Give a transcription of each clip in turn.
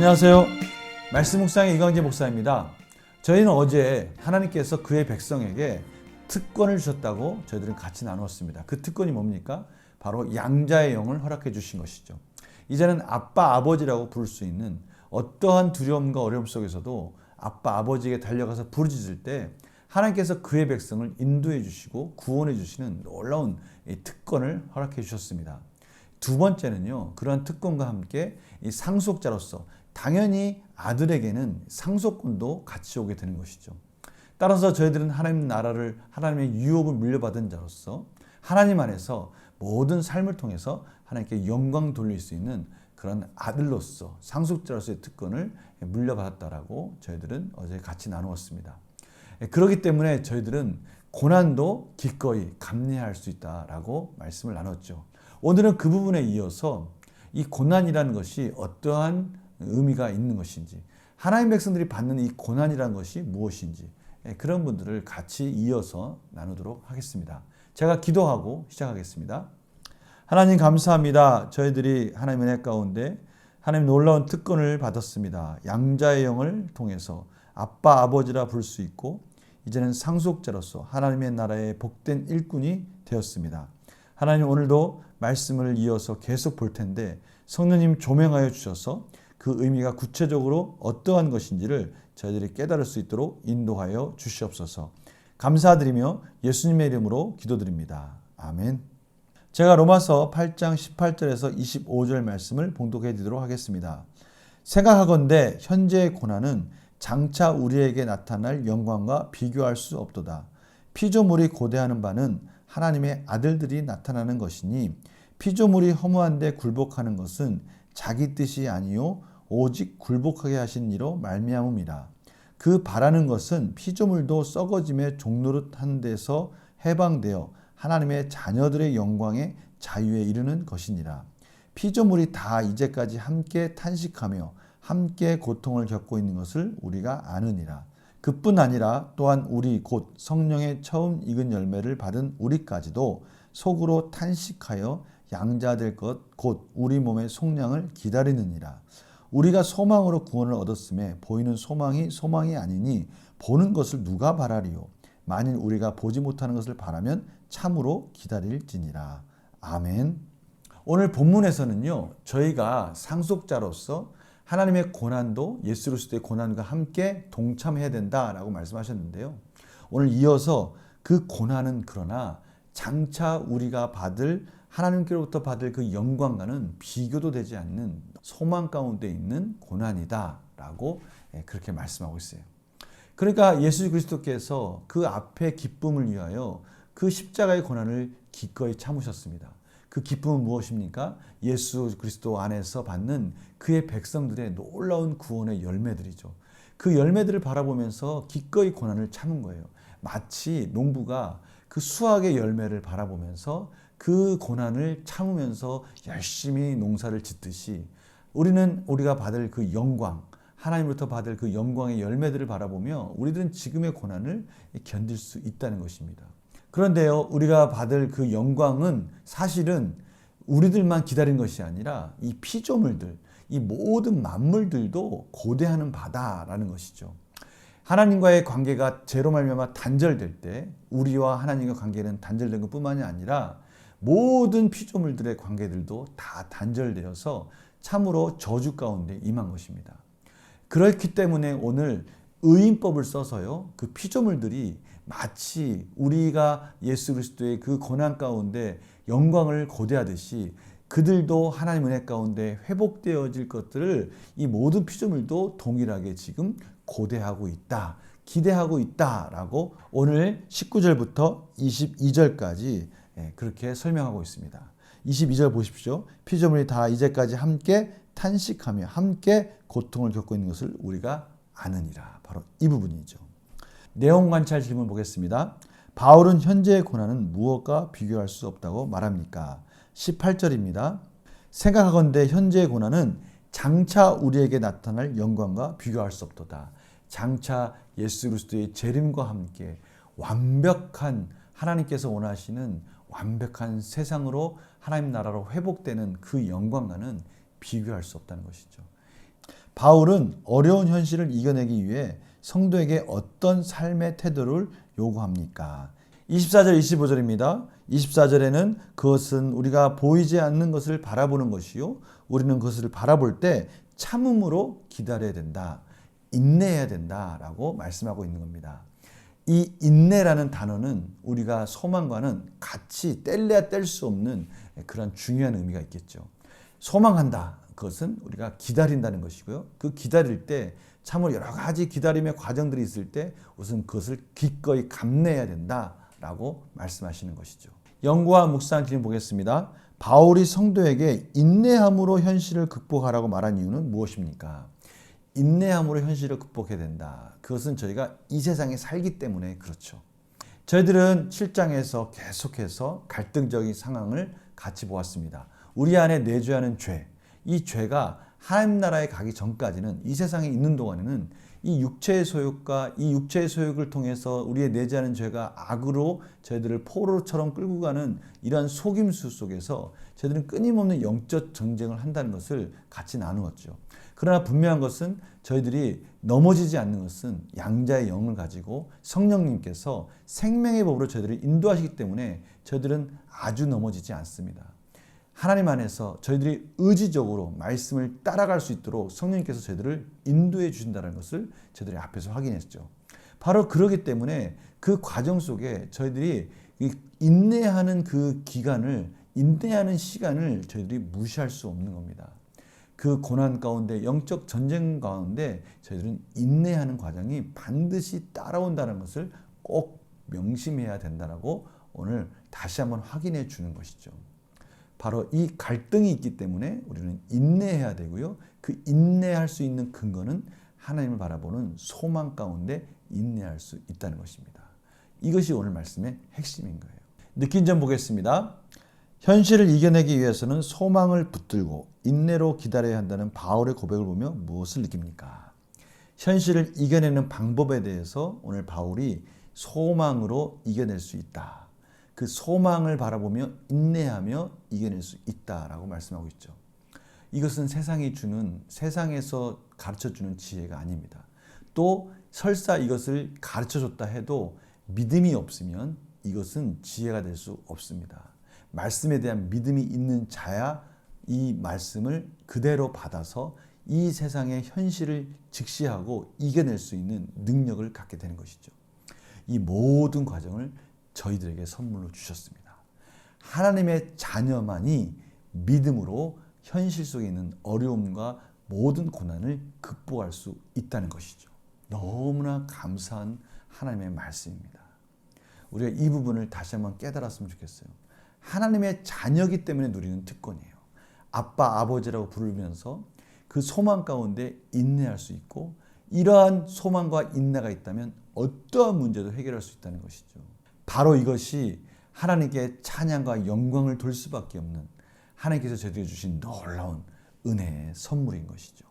안녕하세요. 말씀 묵상의 이광재 목사입니다. 저희는 어제 하나님께서 그의 백성에게 특권을 주셨다고 저희들은 같이 나누었습니다. 그 특권이 뭡니까? 바로 양자의 영을 허락해 주신 것이죠. 이제는 아빠, 아버지라고 부를 수 있는 어떠한 두려움과 어려움 속에서도 아빠, 아버지에게 달려가서 부르짖을 때 하나님께서 그의 백성을 인도해 주시고 구원해 주시는 놀라운 이 특권을 허락해 주셨습니다. 두 번째는요, 그러한 특권과 함께 이 상속자로서 당연히 아들에게는 상속권도 같이 오게 되는 것이죠. 따라서 저희들은 하나님 나라를 하나님의 유업을 물려받은 자로서 하나님 안에서 모든 삶을 통해서 하나님께 영광 돌릴 수 있는 그런 아들로서 상속자로서의 특권을 물려받았다라고 저희들은 어제 같이 나누었습니다. 그렇기 때문에 저희들은 고난도 기꺼이 감내할 수 있다라고 말씀을 나눴죠. 오늘은 그 부분에 이어서 이 고난이라는 것이 어떠한 의미가 있는 것인지, 하나님 백성들이 받는 이 고난이라는 것이 무엇인지, 예, 그런 분들을 같이 이어서 나누도록 하겠습니다. 제가 기도하고 시작하겠습니다. 하나님 감사합니다. 저희들이 하나님의 은혜 가운데 하나님 놀라운 특권을 받았습니다. 양자의 영을 통해서 아빠 아버지라 부를 수 있고 이제는 상속자로서 하나님의 나라의 복된 일꾼이 되었습니다. 하나님 오늘도 말씀을 이어서 계속 볼 텐데 성령님 조명하여 주셔서 그 의미가 구체적으로 어떠한 것인지를 저희들이 깨달을 수 있도록 인도하여 주시옵소서. 감사드리며 예수님의 이름으로 기도드립니다. 아멘. 제가 로마서 8장 18절에서 25절 말씀을 봉독해 드리도록 하겠습니다. 생각하건대 현재의 고난은 장차 우리에게 나타날 영광과 비교할 수 없도다. 피조물이 고대하는 바는 하나님의 아들들이 나타나는 것이니 피조물이 허무한데 굴복하는 것은 자기 뜻이 아니요 오직 굴복하게 하신 이로 말미암음이라. 그 바라는 것은 피조물도 썩어짐의 종노릇한 데서 해방되어 하나님의 자녀들의 영광에 자유에 이르는 것이니라. 피조물이 다 이제까지 함께 탄식하며 함께 고통을 겪고 있는 것을 우리가 아느니라. 그뿐 아니라 또한 우리 곧 성령의 처음 익은 열매를 받은 우리까지도 속으로 탄식하여 양자될 것 곧 우리 몸의 속량을 기다리느니라. 우리가 소망으로 구원을 얻었음에 보이는 소망이 소망이 아니니 보는 것을 누가 바라리요 만일 우리가 보지 못하는 것을 바라면 참으로 기다릴지니라. 아멘. 오늘 본문에서는요. 저희가 상속자로서 하나님의 고난도 예수 그리스도의 고난과 함께 동참해야 된다라고 말씀하셨는데요. 오늘 이어서 그 고난은 그러나 장차 우리가 받을 하나님께로부터 받을 그 영광과는 비교도 되지 않는 소망 가운데 있는 고난이다라고 예, 그렇게 말씀하고 있어요. 그러니까 예수 그리스도께서 그 앞에 기쁨을 위하여 그 십자가의 고난을 기꺼이 참으셨습니다. 그 기쁨은 무엇입니까? 예수 그리스도 안에서 받는 그의 백성들의 놀라운 구원의 열매들이죠. 그 열매들을 바라보면서 기꺼이 고난을 참은 거예요. 마치 농부가 그 수확의 열매를 바라보면서 그 고난을 참으면서 열심히 농사를 짓듯이 우리는 우리가 받을 그 영광, 하나님으로부터 받을 그 영광의 열매들을 바라보며 우리들은 지금의 고난을 견딜 수 있다는 것입니다. 그런데요, 우리가 받을 그 영광은 사실은 우리들만 기다린 것이 아니라 이 피조물들, 이 모든 만물들도 고대하는 바다라는 것이죠. 하나님과의 관계가 제로 말미암아 단절될 때 우리와 하나님과 관계는 단절된 것뿐만이 아니라 모든 피조물들의 관계들도 다 단절되어서 참으로 저주 가운데 임한 것입니다. 그렇기 때문에 오늘 의인법을 써서요. 그 피조물들이 마치 우리가 예수 그리스도의 그 고난 가운데 영광을 고대하듯이 그들도 하나님 은혜 가운데 회복되어질 것들을 이 모든 피조물도 동일하게 지금 고대하고 있다. 기대하고 있다라고 오늘 19절부터 22절까지 예, 그렇게 설명하고 있습니다. 22절 보십시오. 피조물이 다 이제까지 함께 탄식하며 함께 고통을 겪고 있는 것을 우리가 아느니라. 바로 이 부분이죠. 내용 관찰 질문 보겠습니다. 바울은 현재의 고난은 무엇과 비교할 수 없다고 말합니까? 18절입니다. 생각하건대 현재의 고난은 장차 우리에게 나타날 영광과 비교할 수 없도다. 장차 예수 그리스도의 재림과 함께 완벽한 하나님께서 원하시는 완벽한 세상으로 하나님 나라로 회복되는 그 영광과는 비교할 수 없다는 것이죠. 바울은 어려운 현실을 이겨내기 위해 성도에게 어떤 삶의 태도를 요구합니까? 24절 25절입니다. 24절에는 그것은 우리가 보이지 않는 것을 바라보는 것이요 우리는 그것을 바라볼 때 참음으로 기다려야 된다. 인내해야 된다 라고 말씀하고 있는 겁니다. 이 인내라는 단어는 우리가 소망과는 같이 뗄래야 뗄 수 없는 그런 중요한 의미가 있겠죠. 소망한다. 그것은 우리가 기다린다는 것이고요. 그 기다릴 때 참으로 여러 가지 기다림의 과정들이 있을 때 우선 그것을 기꺼이 감내해야 된다라고 말씀하시는 것이죠. 연구와 묵상 지금 보겠습니다. 바울이 성도에게 인내함으로 현실을 극복하라고 말한 이유는 무엇입니까? 인내함으로 현실을 극복해야 된다. 그것은 저희가 이 세상에 살기 때문에 그렇죠. 저희들은 7장에서 계속해서 갈등적인 상황을 같이 보았습니다. 우리 안에 내주하는 죄, 이 죄가 하나님 나라에 가기 전까지는 이 세상에 있는 동안에는 이 육체의 소욕과 이 육체의 소욕을 통해서 우리의 내재하는 죄가 악으로 저희들을 포로처럼 끌고 가는 이러한 속임수 속에서 저희들은 끊임없는 영적 전쟁을 한다는 것을 같이 나누었죠. 그러나 분명한 것은 저희들이 넘어지지 않는 것은 양자의 영을 가지고 성령님께서 생명의 법으로 저희들을 인도하시기 때문에 저희들은 아주 넘어지지 않습니다. 하나님 안에서 저희들이 의지적으로 말씀을 따라갈 수 있도록 성령님께서 저희들을 인도해 주신다는 것을 저희들이 앞에서 확인했죠. 바로 그러기 때문에 그 과정 속에 저희들이 인내하는 그 기간을 인내하는 시간을 저희들이 무시할 수 없는 겁니다. 그 고난 가운데 영적 전쟁 가운데 저희들은 인내하는 과정이 반드시 따라온다는 것을 꼭 명심해야 된다라고 오늘 다시 한번 확인해 주는 것이죠. 바로 이 갈등이 있기 때문에 우리는 인내해야 되고요. 그 인내할 수 있는 근거는 하나님을 바라보는 소망 가운데 인내할 수 있다는 것입니다. 이것이 오늘 말씀의 핵심인 거예요. 느낀 점 보겠습니다. 현실을 이겨내기 위해서는 소망을 붙들고 인내로 기다려야 한다는 바울의 고백을 보며 무엇을 느낍니까? 현실을 이겨내는 방법에 대해서 오늘 바울이 소망으로 이겨낼 수 있다. 그 소망을 바라보며 인내하며 이겨낼 수 있다라고 말씀하고 있죠. 이것은 세상이 주는 세상에서 가르쳐 주는 지혜가 아닙니다. 또 설사 이것을 가르쳐 줬다 해도 믿음이 없으면 이것은 지혜가 될 수 없습니다. 말씀에 대한 믿음이 있는 자야 이 말씀을 그대로 받아서 이 세상의 현실을 직시하고 이겨낼 수 있는 능력을 갖게 되는 것이죠. 이 모든 과정을 저희들에게 선물로 주셨습니다. 하나님의 자녀만이 믿음으로 현실 속에 있는 어려움과 모든 고난을 극복할 수 있다는 것이죠. 너무나 감사한 하나님의 말씀입니다. 우리가 이 부분을 다시 한번 깨달았으면 좋겠어요. 하나님의 자녀기 때문에 누리는 특권이에요. 아빠, 아버지라고 부르면서 그 소망 가운데 인내할 수 있고 이러한 소망과 인내가 있다면 어떠한 문제도 해결할 수 있다는 것이죠. 바로 이것이 하나님께 찬양과 영광을 돌 수밖에 없는 하나님께서 저에게 주신 놀라운 은혜의 선물인 것이죠.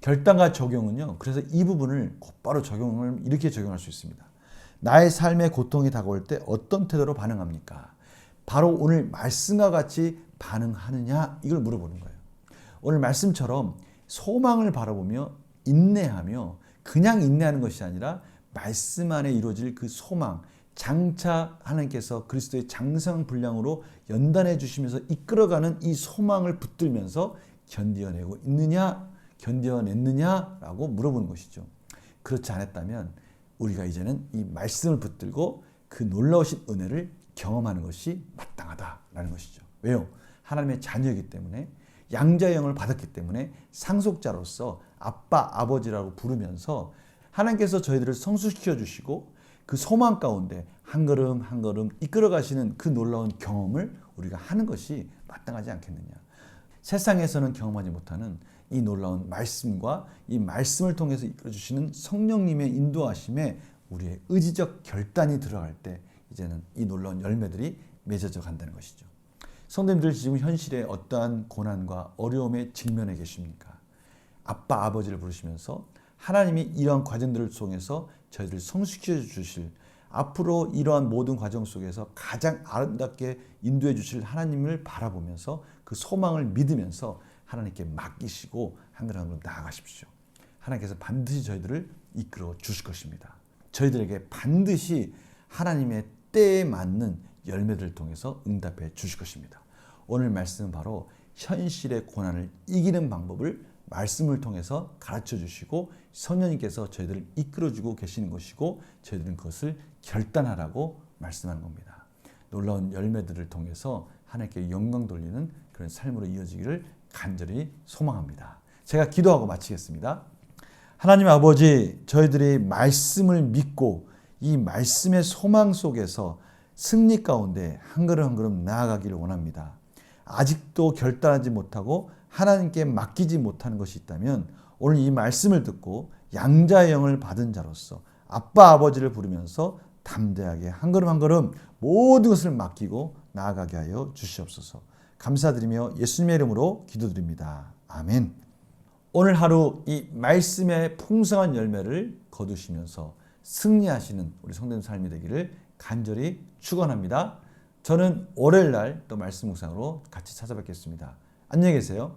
결단과 적용은요. 그래서 이 부분을 곧바로 적용을 이렇게 적용할 수 있습니다. 나의 삶의 고통이 다가올 때 어떤 태도로 반응합니까? 바로 오늘 말씀과 같이 반응하느냐 이걸 물어보는 거예요. 오늘 말씀처럼 소망을 바라보며 인내하며 그냥 인내하는 것이 아니라 말씀 안에 이루어질 그 소망, 장차 하나님께서 그리스도의 장성 분량으로 연단해 주시면서 이끌어가는 이 소망을 붙들면서 견디어내고 있느냐, 견디어냈느냐라고 물어보는 것이죠. 그렇지 않았다면 우리가 이제는 이 말씀을 붙들고 그 놀라우신 은혜를 경험하는 것이 마땅하다라는 것이죠. 왜요? 하나님의 자녀이기 때문에 양자의 영을 받았기 때문에 상속자로서 아빠, 아버지라고 부르면서 하나님께서 저희들을 성숙시켜 주시고 그 소망 가운데 한 걸음 한 걸음 이끌어 가시는 그 놀라운 경험을 우리가 하는 것이 마땅하지 않겠느냐. 세상에서는 경험하지 못하는 이 놀라운 말씀과 이 말씀을 통해서 이끌어 주시는 성령님의 인도하심에 우리의 의지적 결단이 들어갈 때 이제는 이 놀라운 열매들이 맺어져 간다는 것이죠. 성도님들 지금 현실에 어떠한 고난과 어려움에 직면해 계십니까? 아빠 아버지를 부르시면서 하나님이 이러한 과정들을 통해서 저희들을 성숙시켜 주실 앞으로 이러한 모든 과정 속에서 가장 아름답게 인도해 주실 하나님을 바라보면서 그 소망을 믿으면서 하나님께 맡기시고 한 걸음 한 걸음 나아가십시오. 하나님께서 반드시 저희들을 이끌어 주실 것입니다. 저희들에게 반드시 하나님의 때에 맞는 열매들을 통해서 응답해 주실 것입니다. 오늘 말씀은 바로 현실의 고난을 이기는 방법을 말씀을 통해서 가르쳐 주시고 성령님께서 저희들을 이끌어 주고 계시는 것이고 저희들은 그것을 결단하라고 말씀하는 겁니다. 놀라운 열매들을 통해서 하나님께 영광 돌리는 그런 삶으로 이어지기를 간절히 소망합니다. 제가 기도하고 마치겠습니다. 하나님 아버지, 저희들이 말씀을 믿고 이 말씀의 소망 속에서 승리 가운데 한 걸음 한 걸음 나아가기를 원합니다. 아직도 결단하지 못하고 하나님께 맡기지 못하는 것이 있다면 오늘 이 말씀을 듣고 양자의 영을 받은 자로서 아빠 아버지를 부르면서 담대하게 한 걸음 한 걸음 모든 것을 맡기고 나아가게 하여 주시옵소서. 감사드리며 예수님의 이름으로 기도드립니다. 아멘. 오늘 하루 이 말씀의 풍성한 열매를 거두시면서 승리하시는 우리 성도님 삶이 되기를 간절히 축원합니다. 저는 월요일 날 또 말씀 묵상으로 같이 찾아뵙겠습니다. 안녕히 계세요.